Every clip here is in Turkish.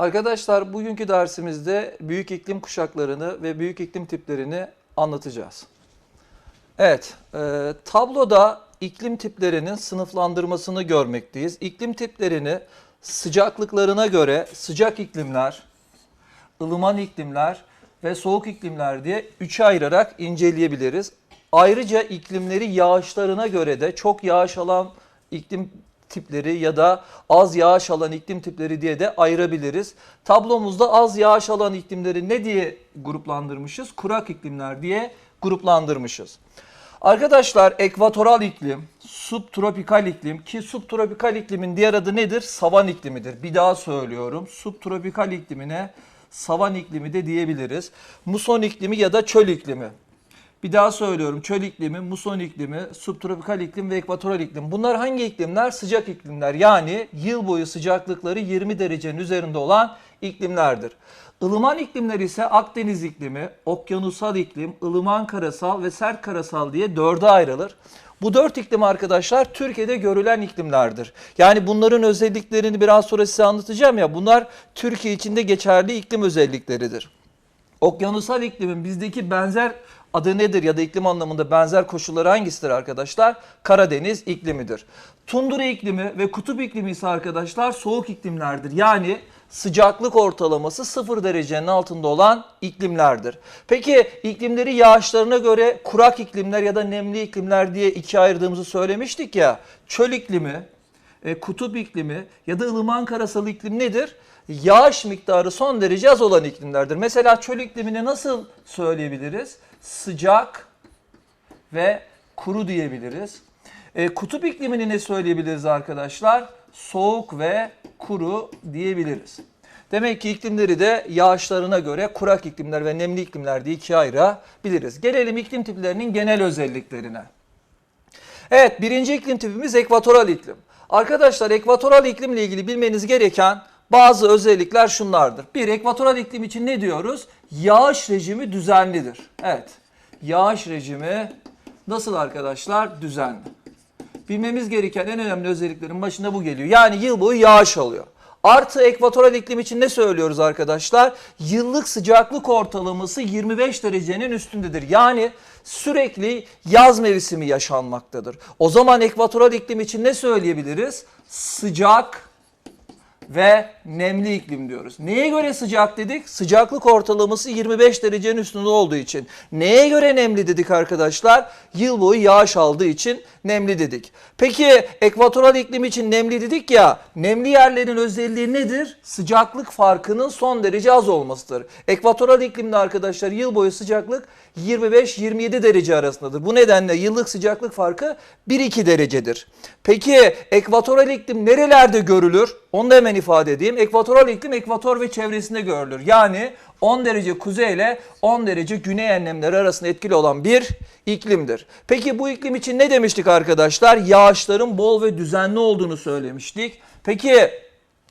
Arkadaşlar bugünkü dersimizde büyük iklim kuşaklarını ve büyük iklim tiplerini anlatacağız. Evet, e, tabloda iklim tiplerinin sınıflandırmasını görmekteyiz. İklim tiplerini sıcaklıklarına göre sıcak iklimler, ılıman iklimler ve soğuk iklimler diye üçe ayırarak inceleyebiliriz. Ayrıca iklimleri yağışlarına göre de çok yağış alan iklim tipleri ya da az yağış alan iklim tipleri diye de ayırabiliriz. Tablomuzda az yağış alan iklimleri ne diye gruplandırmışız? Kurak iklimler diye gruplandırmışız. Arkadaşlar ekvatoral iklim, subtropikal iklim ki subtropikal iklimin diğer adı nedir? Savan iklimidir. Bir daha söylüyorum. Subtropikal iklimine savan iklimi de diyebiliriz. Muson iklimi ya da çöl iklimi. Bir daha söylüyorum. Çöl iklimi, muson iklimi, subtropikal iklim ve ekvatoral iklim. Bunlar hangi iklimler? Sıcak iklimler. Yani yıl boyu sıcaklıkları 20 derecenin üzerinde olan iklimlerdir. Ilıman iklimler ise Akdeniz iklimi, okyanusal iklim, ılıman karasal ve sert karasal diye dörde ayrılır. Bu dört iklim arkadaşlar Türkiye'de görülen iklimlerdir. Yani bunların özelliklerini biraz sonra size anlatacağım ya bunlar Türkiye içinde geçerli iklim özellikleridir. Okyanusal iklimin bizdeki benzer adı nedir ya da iklim anlamında benzer koşulları hangisidir arkadaşlar? Karadeniz iklimidir. Tundra iklimi ve kutup iklimi ise arkadaşlar soğuk iklimlerdir. Yani sıcaklık ortalaması 0 derecenin altında olan iklimlerdir. Peki iklimleri yağışlarına göre kurak iklimler ya da nemli iklimler diye ikiye ayırdığımızı söylemiştik ya. Çöl iklimi, e, kutup iklimi ya da ılıman karasal iklim nedir? Yağış miktarı son derece az olan iklimlerdir. Mesela çöl iklimini nasıl söyleyebiliriz? Sıcak ve kuru diyebiliriz. E, kutup iklimini ne söyleyebiliriz arkadaşlar? Soğuk ve kuru diyebiliriz. Demek ki iklimleri de yağışlarına göre kurak iklimler ve nemli iklimler diye ikiye ayırabiliriz. Gelelim iklim tiplerinin genel özelliklerine. Evet birinci iklim tipimiz ekvatoral iklim. Arkadaşlar ekvatoral iklimle ilgili bilmeniz gereken bazı özellikler şunlardır. Bir ekvatoral iklim için ne diyoruz? Yağış rejimi düzenlidir. Evet yağış rejimi nasıl arkadaşlar? Düzenli. Bilmemiz gereken en önemli özelliklerin başında bu geliyor. Yani yıl boyu yağış alıyor. Artı ekvatoral iklim için ne söylüyoruz arkadaşlar? Yıllık sıcaklık ortalaması 25 derecenin üstündedir. Yani sürekli yaz mevsimi yaşanmaktadır. O zaman ekvatoral iklim için ne söyleyebiliriz? Sıcak ve nemli iklim diyoruz. Neye göre sıcak dedik? Sıcaklık ortalaması 25 derecenin üstünde olduğu için. Neye göre nemli dedik arkadaşlar? Yıl boyu yağış aldığı için nemli dedik. Peki ekvatoral iklim için nemli dedik ya, nemli yerlerin özelliği nedir? Sıcaklık farkının son derece az olmasıdır. Ekvatoral iklimde arkadaşlar yıl boyu sıcaklık 25-27 derece arasındadır. Bu nedenle yıllık sıcaklık farkı 1-2 derecedir. Peki ekvatoral iklim nerelerde görülür? Onu da hemen ifade edeyim. Ekvatoral iklim ekvator ve çevresinde görülür. Yani 10 derece kuzey ile 10 derece güney enlemleri arasında etkili olan bir iklimdir. Peki bu iklim için ne demiştik arkadaşlar? Yağışların bol ve düzenli olduğunu söylemiştik. Peki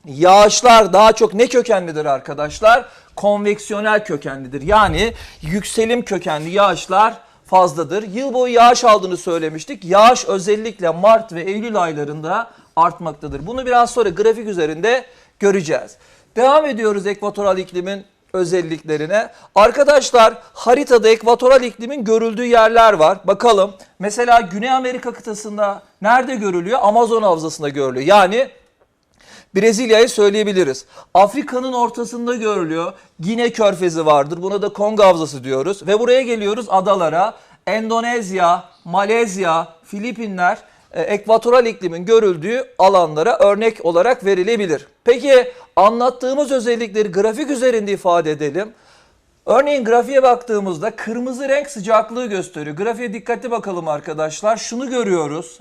yağışlar daha çok ne kökenlidir arkadaşlar? Konveksiyonel kökenlidir. Yani yükselim kökenli yağışlar fazladır. Yıl boyu yağış aldığını söylemiştik. Yağış özellikle Mart ve Eylül aylarında artmaktadır. Bunu biraz sonra grafik üzerinde göreceğiz. Devam ediyoruz ekvatoral iklimin özelliklerine. Arkadaşlar haritada ekvatoral iklimin görüldüğü yerler var. Bakalım mesela Güney Amerika kıtasında nerede görülüyor? Amazon havzasında görülüyor. Yani Brezilya'yı söyleyebiliriz. Afrika'nın ortasında görülüyor. Gine körfezi vardır. Buna da Kongo havzası diyoruz. Ve buraya geliyoruz adalara. Endonezya, Malezya, Filipinler ekvatoral iklimin görüldüğü alanlara örnek olarak verilebilir. Peki anlattığımız özellikleri grafik üzerinde ifade edelim. Örneğin grafiğe baktığımızda kırmızı renk sıcaklığı gösteriyor. Grafiğe dikkatli bakalım arkadaşlar. Şunu görüyoruz.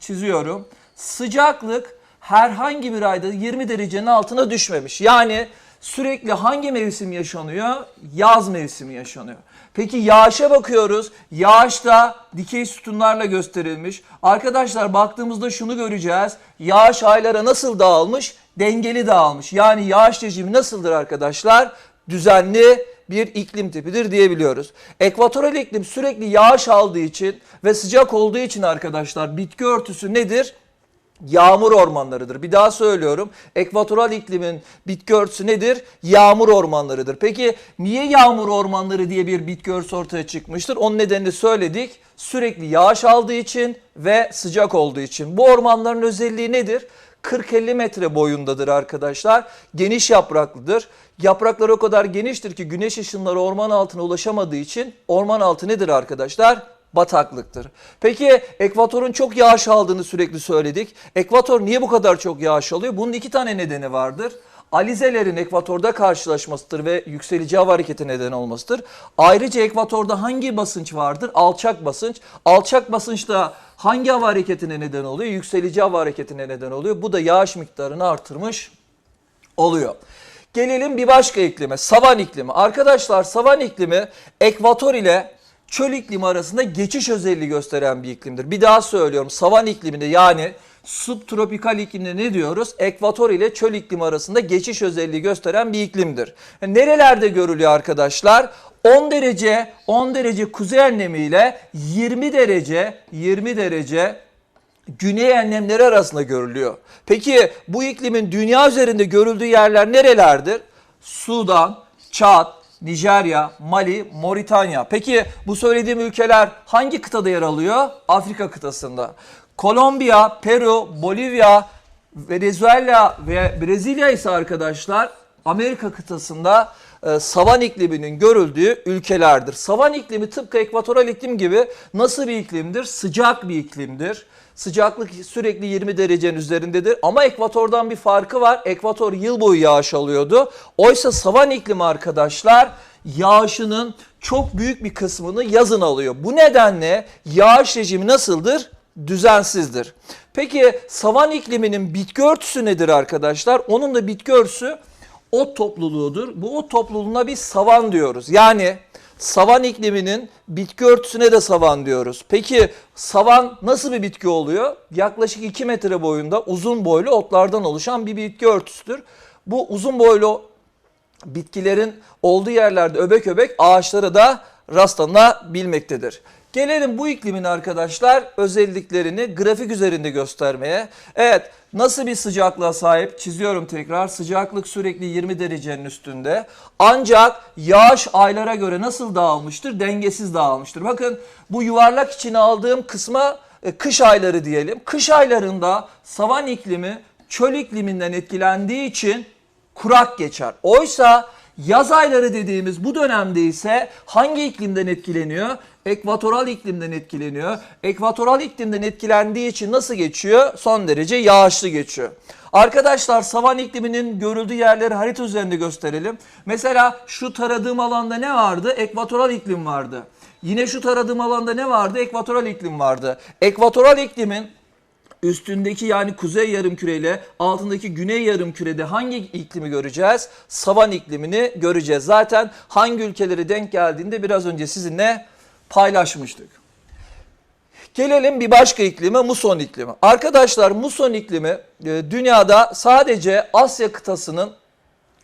Çiziyorum. Sıcaklık herhangi bir ayda 20 derecenin altına düşmemiş. Yani sürekli hangi mevsim yaşanıyor? Yaz mevsimi yaşanıyor. Peki yağışa bakıyoruz. Yağış da dikey sütunlarla gösterilmiş. Arkadaşlar baktığımızda şunu göreceğiz. Yağış aylara nasıl dağılmış? Dengeli dağılmış. Yani yağış rejimi nasıldır arkadaşlar? Düzenli bir iklim tipidir diyebiliyoruz. Ekvatoral iklim sürekli yağış aldığı için ve sıcak olduğu için arkadaşlar bitki örtüsü nedir? Yağmur ormanlarıdır. Bir daha söylüyorum. Ekvatoral iklimin bitki örtüsü nedir? Yağmur ormanlarıdır. Peki niye yağmur ormanları diye bir bitki örtüsü ortaya çıkmıştır? Onun nedenini söyledik. Sürekli yağış aldığı için ve sıcak olduğu için. Bu ormanların özelliği nedir? 40-50 metre boyundadır arkadaşlar. Geniş yapraklıdır. Yaprakları o kadar geniştir ki güneş ışınları orman altına ulaşamadığı için orman altı nedir arkadaşlar? Bataklıktır. Peki ekvatorun çok yağış aldığını sürekli söyledik. Ekvator niye bu kadar çok yağış alıyor? Bunun iki tane nedeni vardır. Alizelerin ekvatorda karşılaşmasıdır ve yükselici hava hareketi neden olmasıdır. Ayrıca ekvatorda hangi basınç vardır? Alçak basınç. Alçak basınçta hangi hava hareketine neden oluyor? Yükselici hava hareketine neden oluyor. Bu da yağış miktarını artırmış oluyor. Gelelim bir başka iklime, savan iklimi. Arkadaşlar savan iklimi ekvator ile çöl iklimi arasında geçiş özelliği gösteren bir iklimdir. Bir daha söylüyorum. Savan ikliminde yani subtropikal iklimde ne diyoruz? Ekvator ile çöl iklimi arasında geçiş özelliği gösteren bir iklimdir. Yani nerelerde görülüyor arkadaşlar? 10 derece 10 derece kuzey enlemi ile 20 derece 20 derece güney enlemleri arasında görülüyor. Peki bu iklimin dünya üzerinde görüldüğü yerler nerelerdir? Sudan, Çad, Nijerya, Mali, Moritanya. Peki bu söylediğim ülkeler hangi kıtada yer alıyor? Afrika kıtasında. Kolombiya, Peru, Bolivya, Venezuela ve Brezilya ise arkadaşlar Amerika kıtasında e, savan ikliminin görüldüğü ülkelerdir. Savan iklimi tıpkı ekvatoral iklim gibi nasıl bir iklimdir? Sıcak bir iklimdir. Sıcaklık sürekli 20 derecenin üzerindedir ama ekvatordan bir farkı var. Ekvator yıl boyu yağış alıyordu. Oysa savan iklimi arkadaşlar yağışının çok büyük bir kısmını yazın alıyor. Bu nedenle yağış rejimi nasıldır? Düzensizdir. Peki savan ikliminin bitki örtüsü nedir arkadaşlar? Onun da bitki örtüsü ot topluluğudur. Bu ot topluluğuna biz savan diyoruz. Yani savan ikliminin bitki örtüsüne de savan diyoruz. Peki savan nasıl bir bitki oluyor? Yaklaşık 2 metre boyunda uzun boylu otlardan oluşan bir bitki örtüsüdür. Bu uzun boylu bitkilerin olduğu yerlerde öbek öbek ağaçlara da rastlanabilmektedir. Gelelim bu iklimin arkadaşlar özelliklerini grafik üzerinde göstermeye. Evet nasıl bir sıcaklığa sahip çiziyorum tekrar. Sıcaklık sürekli 20 derecenin üstünde. Ancak yağış aylara göre nasıl dağılmıştır? Dengesiz dağılmıştır. Bakın bu yuvarlak içine aldığım kısma e, kış ayları diyelim. Kış aylarında savan iklimi çöl ikliminden etkilendiği için kurak geçer. Oysa yaz ayları dediğimiz bu dönemde ise hangi iklimden etkileniyor? Ekvatoral iklimden etkileniyor. Ekvatoral iklimden etkilendiği için nasıl geçiyor? Son derece yağışlı geçiyor. Arkadaşlar savan ikliminin görüldüğü yerleri harita üzerinde gösterelim. Mesela şu taradığım alanda ne vardı? Ekvatoral iklim vardı. Yine şu taradığım alanda ne vardı? Ekvatoral iklim vardı. Ekvatoral iklimin üstündeki yani kuzey yarımküre ile altındaki güney yarımkürede hangi iklimi göreceğiz? Savan iklimini göreceğiz. Zaten hangi ülkeleri denk geldiğinde biraz önce sizinle paylaşmıştık. Gelelim bir başka iklime muson iklimi. Arkadaşlar muson iklimi e, dünyada sadece Asya kıtasının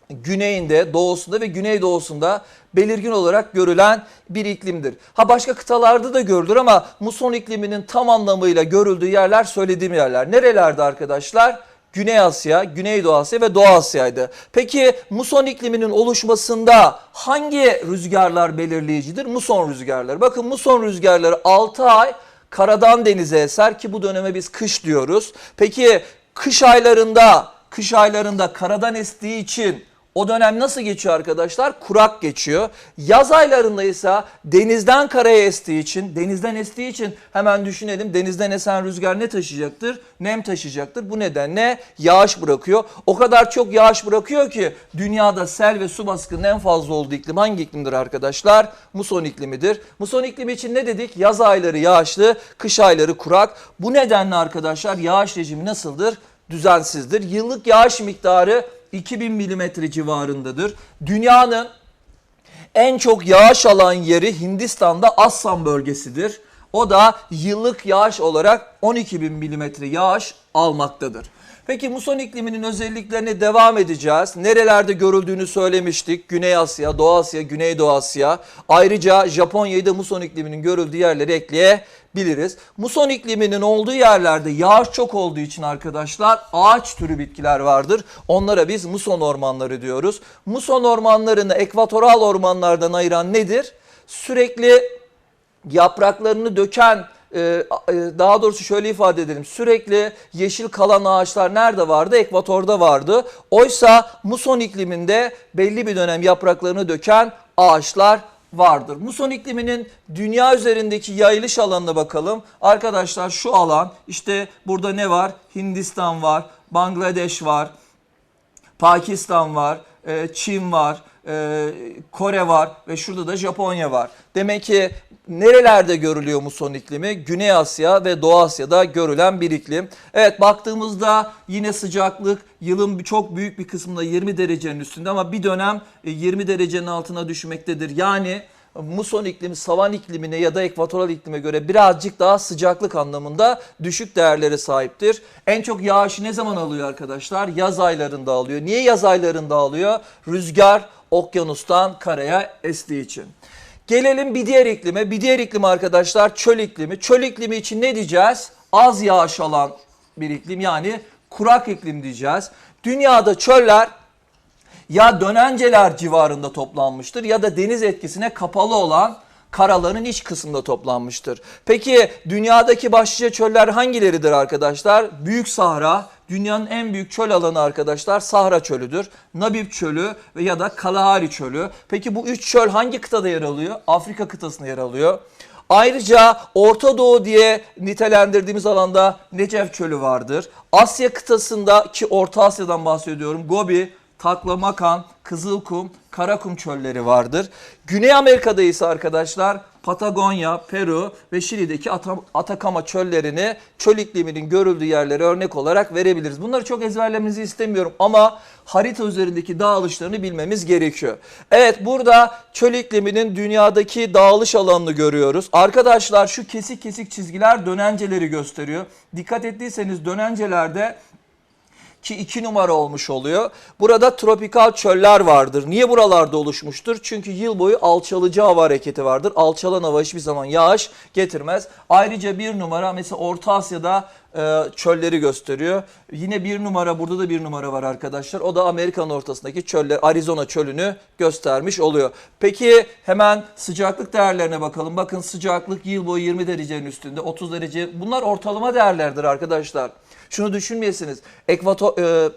güneyinde, doğusunda ve güneydoğusunda belirgin olarak görülen bir iklimdir. Ha başka kıtalarda da görülür ama muson ikliminin tam anlamıyla görüldüğü yerler söylediğim yerler. Nerelerde arkadaşlar? Güney Asya, Güneydoğu Asya ve Doğu Asya'ydı. Peki muson ikliminin oluşmasında hangi rüzgarlar belirleyicidir? Muson rüzgarları. Bakın muson rüzgarları 6 ay karadan denize eser ki bu döneme biz kış diyoruz. Peki kış aylarında, kış aylarında karadan estiği için o dönem nasıl geçiyor arkadaşlar? Kurak geçiyor. Yaz aylarında ise denizden karaya estiği için, denizden estiği için hemen düşünelim. Denizden esen rüzgar ne taşıyacaktır? Nem taşıyacaktır. Bu nedenle yağış bırakıyor. O kadar çok yağış bırakıyor ki dünyada sel ve su baskının en fazla olduğu iklim hangi iklimdir arkadaşlar? Muson iklimidir. Muson iklimi için ne dedik? Yaz ayları yağışlı, kış ayları kurak. Bu nedenle arkadaşlar yağış rejimi nasıldır? Düzensizdir. Yıllık yağış miktarı 2000 milimetre civarındadır. Dünyanın en çok yağış alan yeri Hindistan'da Assam bölgesidir. O da yıllık yağış olarak 12 bin milimetre yağış almaktadır. Peki muson ikliminin özelliklerine devam edeceğiz. Nerelerde görüldüğünü söylemiştik. Güney Asya, Doğu Asya, Güneydoğu Asya. Ayrıca Japonya'yı da muson ikliminin görüldüğü yerlere ekleyebiliriz. Muson ikliminin olduğu yerlerde yağış çok olduğu için arkadaşlar ağaç türü bitkiler vardır. Onlara biz muson ormanları diyoruz. Muson ormanlarını ekvatoral ormanlardan ayıran nedir? Sürekli yapraklarını döken e, e, daha doğrusu şöyle ifade edelim. Sürekli yeşil kalan ağaçlar nerede vardı? Ekvatorda vardı. Oysa muson ikliminde belli bir dönem yapraklarını döken ağaçlar vardır. Muson ikliminin dünya üzerindeki yayılış alanına bakalım. Arkadaşlar şu alan işte burada ne var? Hindistan var, Bangladeş var, Pakistan var, e, Çin var, e, Kore var ve şurada da Japonya var. Demek ki nerelerde görülüyor muson iklimi? Güney Asya ve Doğu Asya'da görülen bir iklim. Evet baktığımızda yine sıcaklık yılın çok büyük bir kısmında 20 derecenin üstünde ama bir dönem e, 20 derecenin altına düşmektedir. Yani muson iklimi savan iklimine ya da ekvatoral iklime göre birazcık daha sıcaklık anlamında düşük değerlere sahiptir. En çok yağışı ne zaman alıyor arkadaşlar? Yaz aylarında alıyor. Niye yaz aylarında alıyor? Rüzgar okyanustan karaya estiği için. Gelelim bir diğer iklime. Bir diğer iklim arkadaşlar çöl iklimi. Çöl iklimi için ne diyeceğiz? Az yağış alan bir iklim yani kurak iklim diyeceğiz. Dünyada çöller ya dönenceler civarında toplanmıştır ya da deniz etkisine kapalı olan karaların iç kısmında toplanmıştır. Peki dünyadaki başlıca çöller hangileridir arkadaşlar? Büyük Sahra, dünyanın en büyük çöl alanı arkadaşlar Sahra çölüdür. Nabib çölü ve ya da Kalahari çölü. Peki bu üç çöl hangi kıtada yer alıyor? Afrika kıtasında yer alıyor. Ayrıca Orta Doğu diye nitelendirdiğimiz alanda Necef çölü vardır. Asya kıtasında ki Orta Asya'dan bahsediyorum. Gobi, Taklamakan, Kızılkum, Karakum çölleri vardır. Güney Amerika'da ise arkadaşlar Patagonya, Peru ve Şili'deki Ata- Atakama çöllerini çöl ikliminin görüldüğü yerlere örnek olarak verebiliriz. Bunları çok ezberlemenizi istemiyorum ama harita üzerindeki dağılışlarını bilmemiz gerekiyor. Evet burada çöl ikliminin dünyadaki dağılış alanını görüyoruz. Arkadaşlar şu kesik kesik çizgiler dönenceleri gösteriyor. Dikkat ettiyseniz dönencelerde ki 2 numara olmuş oluyor. Burada tropikal çöller vardır. Niye buralarda oluşmuştur? Çünkü yıl boyu alçalıcı hava hareketi vardır. Alçalan hava hiçbir zaman yağış getirmez. Ayrıca bir numara mesela Orta Asya'da e, çölleri gösteriyor. Yine bir numara burada da bir numara var arkadaşlar. O da Amerika'nın ortasındaki çöller Arizona çölünü göstermiş oluyor. Peki hemen sıcaklık değerlerine bakalım. Bakın sıcaklık yıl boyu 20 derecenin üstünde 30 derece. Bunlar ortalama değerlerdir arkadaşlar. Şunu düşünmeyesiniz. Ekvator e,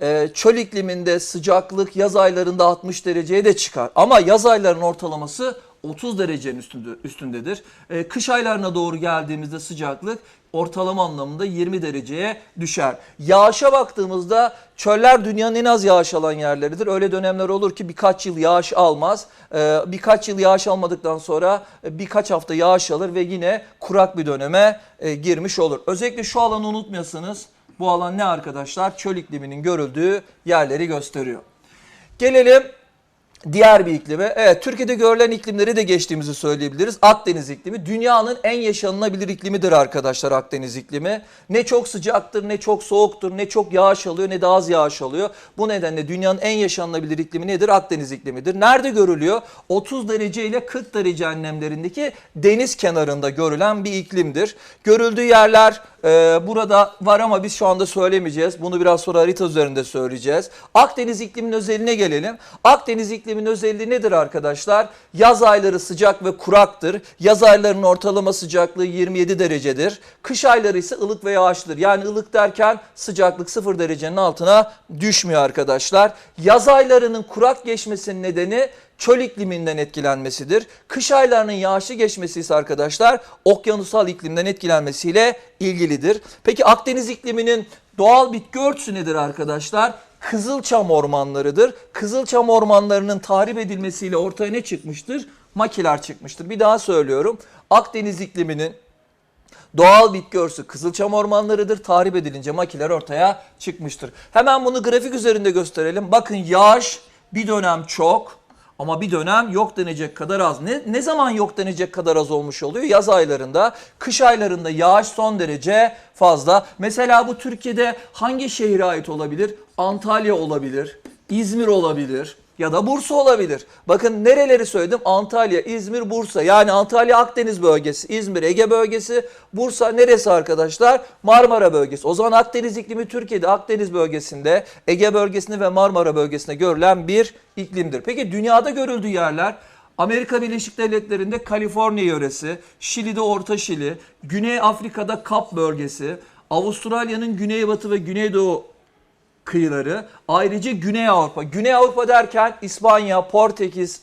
e, çöl ikliminde sıcaklık yaz aylarında 60 dereceye de çıkar. Ama yaz aylarının ortalaması 30 derecenin üstünde, üstündedir. E, kış aylarına doğru geldiğimizde sıcaklık ortalama anlamında 20 dereceye düşer. Yağışa baktığımızda çöller dünyanın en az yağış alan yerleridir. Öyle dönemler olur ki birkaç yıl yağış almaz. E, birkaç yıl yağış almadıktan sonra e, birkaç hafta yağış alır ve yine kurak bir döneme e, girmiş olur. Özellikle şu alanı unutmuyorsunuz. Bu alan ne arkadaşlar? Çöl ikliminin görüldüğü yerleri gösteriyor. Gelelim diğer bir iklime. Evet Türkiye'de görülen iklimleri de geçtiğimizi söyleyebiliriz. Akdeniz iklimi dünyanın en yaşanılabilir iklimidir arkadaşlar Akdeniz iklimi. Ne çok sıcaktır, ne çok soğuktur, ne çok yağış alıyor, ne de az yağış alıyor. Bu nedenle dünyanın en yaşanılabilir iklimi nedir? Akdeniz iklimidir. Nerede görülüyor? 30 derece ile 40 derece enlemlerindeki deniz kenarında görülen bir iklimdir. Görüldüğü yerler ee, burada var ama biz şu anda söylemeyeceğiz. Bunu biraz sonra harita üzerinde söyleyeceğiz. Akdeniz ikliminin özelliğine gelelim. Akdeniz ikliminin özelliği nedir arkadaşlar? Yaz ayları sıcak ve kuraktır. Yaz aylarının ortalama sıcaklığı 27 derecedir. Kış ayları ise ılık ve yağışlıdır. Yani ılık derken sıcaklık 0 derecenin altına düşmüyor arkadaşlar. Yaz aylarının kurak geçmesinin nedeni çöl ikliminden etkilenmesidir. Kış aylarının yağışlı geçmesi ise arkadaşlar okyanusal iklimden etkilenmesiyle ilgilidir. Peki Akdeniz ikliminin doğal bitki örtüsü nedir arkadaşlar? Kızılçam ormanlarıdır. Kızılçam ormanlarının tahrip edilmesiyle ortaya ne çıkmıştır? Makiler çıkmıştır. Bir daha söylüyorum. Akdeniz ikliminin Doğal bitki örtüsü kızılçam ormanlarıdır. Tahrip edilince makiler ortaya çıkmıştır. Hemen bunu grafik üzerinde gösterelim. Bakın yağış bir dönem çok ama bir dönem yok denecek kadar az. Ne, ne zaman yok denecek kadar az olmuş oluyor? Yaz aylarında, kış aylarında yağış son derece fazla. Mesela bu Türkiye'de hangi şehre ait olabilir? Antalya olabilir, İzmir olabilir ya da Bursa olabilir. Bakın nereleri söyledim? Antalya, İzmir, Bursa. Yani Antalya Akdeniz bölgesi, İzmir Ege bölgesi, Bursa neresi arkadaşlar? Marmara bölgesi. O zaman Akdeniz iklimi Türkiye'de Akdeniz bölgesinde, Ege bölgesinde ve Marmara bölgesinde görülen bir iklimdir. Peki dünyada görüldüğü yerler Amerika Birleşik Devletleri'nde Kaliforniya yöresi, Şili'de Orta Şili, Güney Afrika'da Kap bölgesi, Avustralya'nın güneybatı ve güneydoğu kıyıları. Ayrıca Güney Avrupa. Güney Avrupa derken İspanya, Portekiz,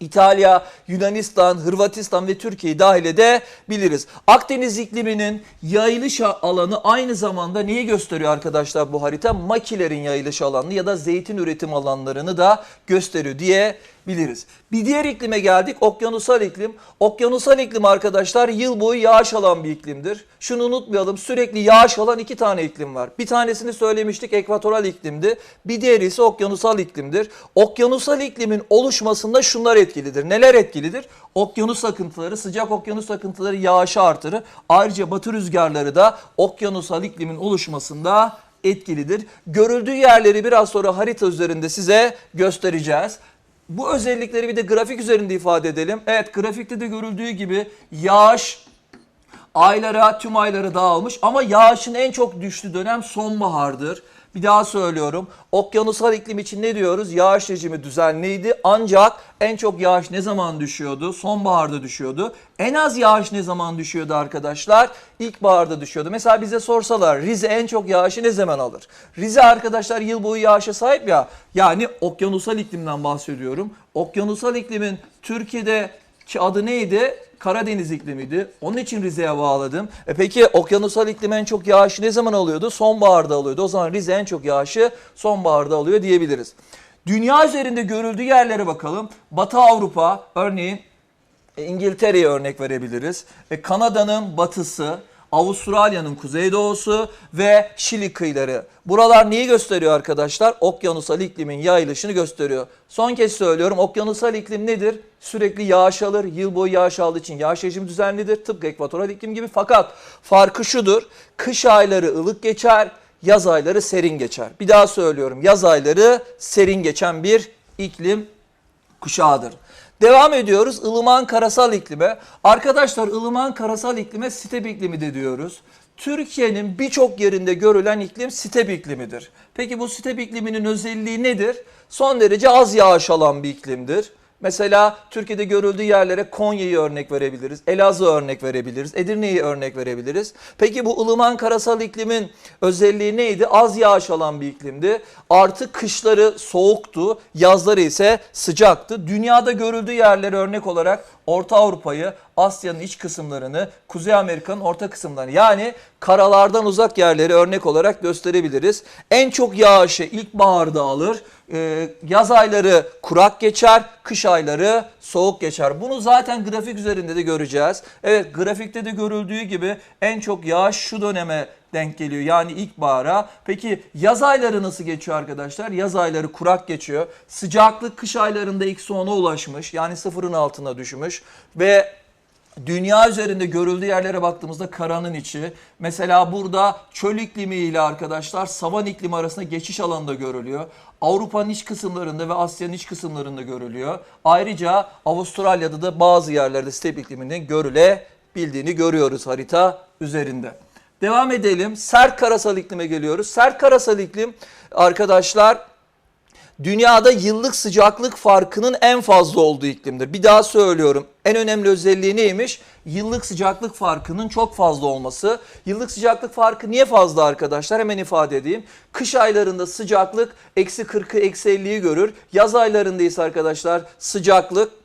İtalya, Yunanistan, Hırvatistan ve Türkiye'yi dahil edebiliriz. Akdeniz ikliminin yayılış alanı aynı zamanda neyi gösteriyor arkadaşlar bu harita? Makilerin yayılış alanını ya da zeytin üretim alanlarını da gösteriyor diyebiliriz. Bir diğer iklime geldik. Okyanusal iklim. Okyanusal iklim arkadaşlar yıl boyu yağış alan bir iklimdir. Şunu unutmayalım. Sürekli yağış alan iki tane iklim var. Bir tanesini söylemiştik ekvatoral iklimdi. Bir diğeri ise okyanusal iklimdir. Okyanusal iklimin oluşmasında şunlar etkilidir. Neler etkilidir? Okyanus akıntıları, sıcak okyanus akıntıları yağışı artırır. Ayrıca batı rüzgarları da okyanusal iklimin oluşmasında etkilidir. Görüldüğü yerleri biraz sonra harita üzerinde size göstereceğiz. Bu özellikleri bir de grafik üzerinde ifade edelim. Evet grafikte de görüldüğü gibi yağış aylara tüm ayları dağılmış ama yağışın en çok düştüğü dönem sonbahardır. Bir daha söylüyorum. Okyanusal iklim için ne diyoruz? Yağış rejimi düzenliydi. Ancak en çok yağış ne zaman düşüyordu? Sonbaharda düşüyordu. En az yağış ne zaman düşüyordu arkadaşlar? İlkbaharda düşüyordu. Mesela bize sorsalar Rize en çok yağışı ne zaman alır? Rize arkadaşlar yıl boyu yağışa sahip ya. Yani okyanusal iklimden bahsediyorum. Okyanusal iklimin Türkiye'deki adı neydi? Karadeniz iklimiydi. Onun için Rize'ye bağladım. E peki okyanusal iklim en çok yağışı ne zaman alıyordu? Sonbaharda alıyordu. O zaman Rize en çok yağışı sonbaharda alıyor diyebiliriz. Dünya üzerinde görüldüğü yerlere bakalım. Batı Avrupa örneğin e, İngiltere'ye örnek verebiliriz. E, Kanada'nın batısı, Avustralya'nın kuzeydoğusu ve Şili kıyıları. Buralar neyi gösteriyor arkadaşlar? Okyanusal iklimin yayılışını gösteriyor. Son kez söylüyorum okyanusal iklim nedir? Sürekli yağış alır. Yıl boyu yağış aldığı için yağış rejimi düzenlidir. Tıpkı ekvatoral iklim gibi. Fakat farkı şudur. Kış ayları ılık geçer, yaz ayları serin geçer. Bir daha söylüyorum. Yaz ayları serin geçen bir iklim kuşağıdır. Devam ediyoruz ılıman karasal iklime. Arkadaşlar ılıman karasal iklime step iklimi de diyoruz. Türkiye'nin birçok yerinde görülen iklim step iklimidir. Peki bu step ikliminin özelliği nedir? Son derece az yağış alan bir iklimdir. Mesela Türkiye'de görüldüğü yerlere Konya'yı örnek verebiliriz, Elazığ örnek verebiliriz, Edirne'yi örnek verebiliriz. Peki bu ılıman karasal iklimin özelliği neydi? Az yağış alan bir iklimdi. Artı kışları soğuktu, yazları ise sıcaktı. Dünyada görüldüğü yerlere örnek olarak Orta Avrupa'yı, Asya'nın iç kısımlarını, Kuzey Amerika'nın orta kısımlarını yani karalardan uzak yerleri örnek olarak gösterebiliriz. En çok yağışı ilkbaharda alır. Ee, yaz ayları kurak geçer, kış ayları soğuk geçer. Bunu zaten grafik üzerinde de göreceğiz. Evet grafikte de görüldüğü gibi en çok yağış şu döneme denk geliyor. Yani ilkbahara. Peki yaz ayları nasıl geçiyor arkadaşlar? Yaz ayları kurak geçiyor. Sıcaklık kış aylarında eksi 10'a ulaşmış. Yani sıfırın altına düşmüş. Ve Dünya üzerinde görüldüğü yerlere baktığımızda karanın içi. Mesela burada çöl iklimi ile arkadaşlar savan iklimi arasında geçiş alanında görülüyor. Avrupa'nın iç kısımlarında ve Asya'nın iç kısımlarında görülüyor. Ayrıca Avustralya'da da bazı yerlerde step ikliminin görülebildiğini görüyoruz harita üzerinde. Devam edelim. Sert karasal iklime geliyoruz. Sert karasal iklim arkadaşlar dünyada yıllık sıcaklık farkının en fazla olduğu iklimdir. Bir daha söylüyorum. En önemli özelliği neymiş? Yıllık sıcaklık farkının çok fazla olması. Yıllık sıcaklık farkı niye fazla arkadaşlar? Hemen ifade edeyim. Kış aylarında sıcaklık eksi 40'ı eksi 50'yi görür. Yaz aylarında ise arkadaşlar sıcaklık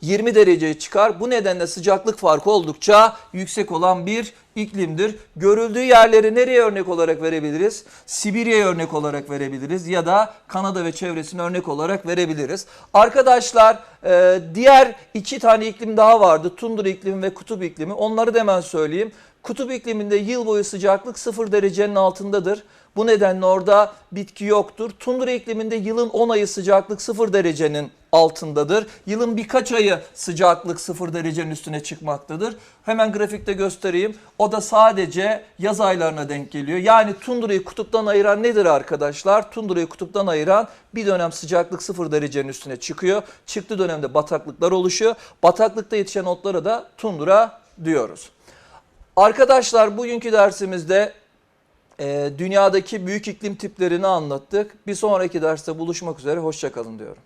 20 dereceye çıkar. Bu nedenle sıcaklık farkı oldukça yüksek olan bir iklimdir. Görüldüğü yerleri nereye örnek olarak verebiliriz? Sibirya'ya örnek olarak verebiliriz ya da Kanada ve çevresini örnek olarak verebiliriz. Arkadaşlar e, diğer iki tane iklim daha vardı. Tundra iklimi ve kutup iklimi. Onları da hemen söyleyeyim. Kutup ikliminde yıl boyu sıcaklık 0 derecenin altındadır. Bu nedenle orada bitki yoktur. Tundra ikliminde yılın 10 ayı sıcaklık 0 derecenin altındadır. Yılın birkaç ayı sıcaklık 0 derecenin üstüne çıkmaktadır. Hemen grafikte göstereyim. O da sadece yaz aylarına denk geliyor. Yani tundrayı kutuptan ayıran nedir arkadaşlar? Tundrayı kutuptan ayıran bir dönem sıcaklık 0 derecenin üstüne çıkıyor. Çıktığı dönemde bataklıklar oluşuyor. Bataklıkta yetişen otlara da tundra diyoruz. Arkadaşlar bugünkü dersimizde e, dünyadaki büyük iklim tiplerini anlattık. Bir sonraki derste buluşmak üzere. Hoşçakalın diyorum.